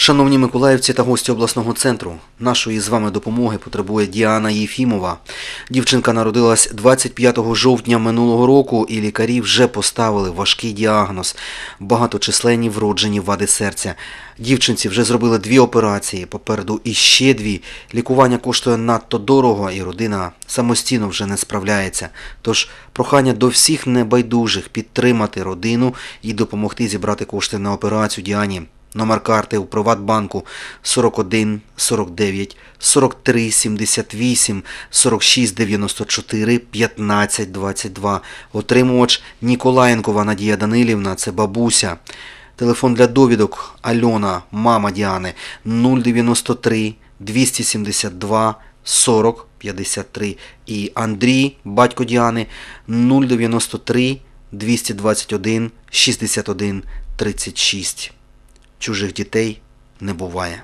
Шановні миколаївці та гості обласного центру, нашої з вами допомоги потребує Діана Єфімова. Дівчинка народилась 25 жовтня минулого року, і лікарі вже поставили важкий діагноз – багаточисленні вроджені вади серця. Дівчинці вже зробили дві операції, попереду іще дві. Лікування коштує надто дорого, і родина самостійно вже не справляється. Тож прохання до всіх небайдужих підтримати родину і допомогти зібрати кошти на операцію Діані. Номер карти у Приватбанку 41 49 43 78 46 94 15 22. Отримувач Ніколаєнкова Надія Данилівна, це бабуся. Телефон для довідок Альона, мама Діани 093 272 40 53 і Андрій, батько Діани 093 221 61 36. Чужих дітей не буває.